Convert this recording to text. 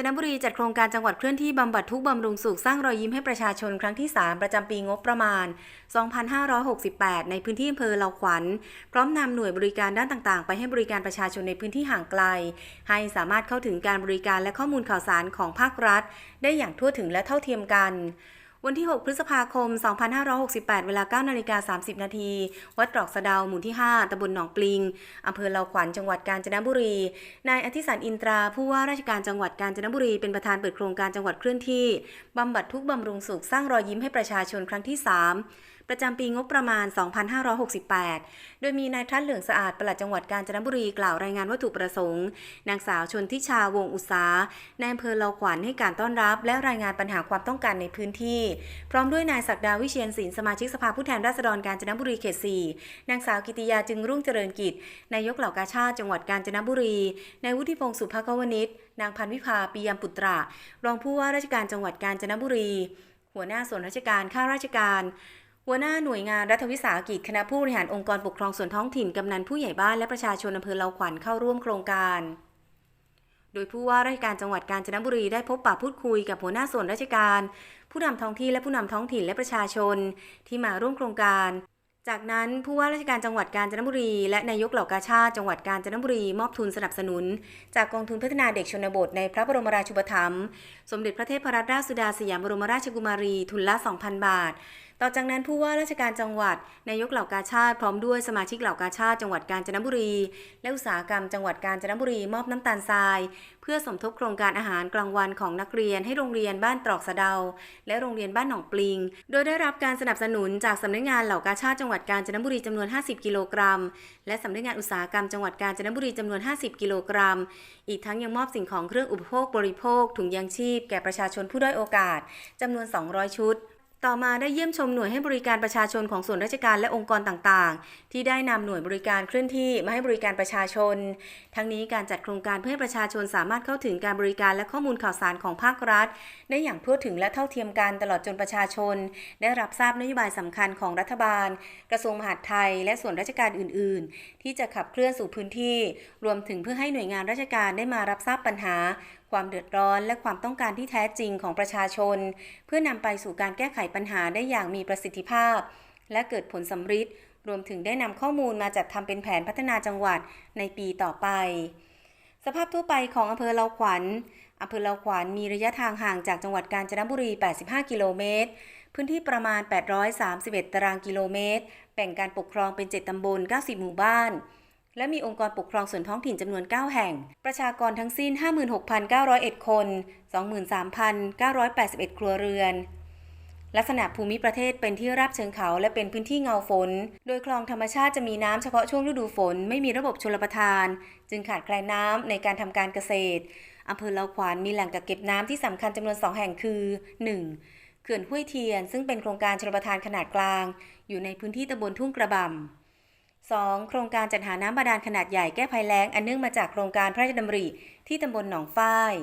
นบุรีจัดโครงการจังหวัดเคลื่อนที่บำบัดทุกบำรุงสุขสร้างรอยยิ้มให้ประชาชนครั้งที่ 3 ประจำปีงบประมาณ 2568 ในพื้นที่อำเภอเลาขวัญ พร้อมนำหน่วยบริการด้านต่างๆ ไปให้บริการประชาชนในพื้นที่ห่างไกล ให้สามารถเข้าถึงการบริการและข้อมูลข่าวสารของภาครัฐ ได้อย่างทั่วถึงและเท่าเทียมกัน วันที่ 6 พฤษภาคม 2568 เวลา9นาฬิกา30 นาที วัดตรอกสะเดาหมู่ที่ 5 ตำบลหนองปลิง อำเภอเลาขวัญ จังหวัดกาญจนบุรี นายอธิสันอินตรา ผู้ว่าราชการจังหวัดกาญจนบุรี เป็นประธานเปิดโครงการจังหวัดเคลื่อนที่ บำบัดทุกข์บำรุงสุข สร้างรอยยิ้มให้ประชาชนครั้งที่ 3 ประจำปีงบประมาณ 2568 โดยมีนายทัศน์เหลืองสะอาดปลัดจังหวัดกาญจนบุรีกล่าวรายงานวัตถุประสงค์ นางสาวชนทิชาวงศ์อุตสาในอำเภอเลาขวัญให้การต้อนรับ และรายงานปัญหาความต้องการในพื้นที่ พร้อมด้วยนายศักดาวิเชียนศิลสมาชิกสภาผู้แทนราษฎรกาญจนบุรีเขต 4 นางสาวกิติยาจึงรุ่งเจริญกิจ นายกเหล่ากาชาติจังหวัดกาญจนบุรี นายวุฒิพงศ์สุภกวนิชนางพันวิภาปียมปุตรารองผู้ว่าราชการจังหวัดกาญจนบุรี หัวหน้าส่วนราชการข้าราชการ หัวหน้าหน่วยงานรัฐวิสาหกิจคณะผู้บริหารองค์กรปกครองส่วนท้องถิ่นกำนันผู้ใหญ่บ้านและประชาชนอำเภอเลาขวัญเข้าร่วมโครงการ โดยผู้ว่าราชการจังหวัดกาญจนบุรีได้พบปะพูดคุยกับหัวหน้าส่วนราชการ ผู้นำท้องที่และผู้นำท้องถิ่นและประชาชน ที่มาร่วมโครงการจากนั้นผู้ว่าราชการจังหวัดกาญจนบุรี และนายกเหล่ากาชาติจังหวัดกาญจนบุรีมอบทุนสนับสนุน จากกองทุนพัฒนาเด็กชนบทในพระบรมราชูปถัมภ์สมเด็จพระเทพรัตนราชสุดาสยามบรมราชกุมารีทุนละ 2,000 บาท ต่อจากนั้นผู้ว่าราชการจังหวัด นายกเหล่ากาชาติพร้อมด้วยสมาชิกเหล่ากาชาติจังหวัดกาญจนบุรี และอุตสาหกรรมจังหวัดกาญจนบุรีมอบน้ำตาลทราย เพื่อสมทบโครงการอาหารกลางวันของนักเรียนให้โรงเรียนบ้านตรอกสะเดา และโรงเรียนบ้านหนองปลิง โดยได้รับการสนับสนุนจากสำนักงานเหล่ากาชาติจังหวัดกาญจนบุรีจำนวน 50 กิโลกรัม และสำนักงานอุตสาหกรรมจังหวัดกาญจนบุรีจำนวน 50 กิโลกรัม อีกทั้งยังมอบสิ่งของเครื่องอุปโภคบริโภคถุงยางชีพ แก่ประชาชนผู้ด้อยโอกาสจำนวน 200 ชุด ต่อมาได้เยี่ยมชมหน่วยให้บริการประชาชนของส่วนราชการและองค์กรต่างๆ ที่ได้นำหน่วยบริการเคลื่อนที่มาให้บริการประชาชน ทั้งนี้การจัดโครงการเพื่อให้ประชาชนสามารถเข้าถึงการบริการและข้อมูลข่าวสารของภาครัฐ ได้อย่างทั่วถึงและเท่าเทียมกันตลอดจนประชาชน ได้รับทราบนโยบายสำคัญของรัฐบาล กระทรวงมหาดไทย และส่วนราชการอื่น ๆ ที่จะขับเคลื่อนสู่พื้นที่ รวมถึงเพื่อให้หน่วยงานราชการได้มารับทราบปัญหา ความเดือดร้อน และความต้องการที่แท้จริงของประชาชน เพื่อนำไปสู่การแก้ไขปัญหาได้อย่างมีประสิทธิภาพ และเกิดผลสำฤทธิ์รวมถึงได้นำข้อมูลมาจัดทำเป็นแผนพัฒนาจังหวัดในปีต่อไป สภาพทั่วไปของอำเภอเลาขวัญอำเภอเลาขวัญมีระยะทางห่างจากจังหวัดกาญจนบุรี 85 กิโลเมตร พื้นที่ประมาณ 831 ตารางกิโลเมตร แบ่งการปกครองเป็น 7 ตำบล 90 หมู่บ้าน และมีองค์กรปกครองส่วนท้องถิ่นจำนวน 9 แห่ง ประชากรทั้งสิ้น 56,901 คน 23,981 ครัวเรือน ลักษณะภูมิประเทศเป็นที่ราบเชิงเขาและเป็นพื้นที่เงาฝน โดยคลองธรรมชาติจะมีน้ำเฉพาะช่วงฤดูฝน ไม่มีระบบชลประทาน จึงขาดแคลนน้ำในการทำการเกษตรอำเภอเลาขวานมีแหล่งกักเก็บน้ำที่สำคัญจำนวน 2 แห่งคือ 1. เขื่อนห้วยเทียน ซึ่งเป็นโครงการชลประทานขนาดกลาง อยู่ในพื้นที่ตำบลทุ่งกระบำ 2. โครงการจัดหาน้ำบาดาลขนาดใหญ่แก้ภัยแล้งอันเนื่องมาจากโครงการพระราชดำริที่ตำบลหนองฝ้าย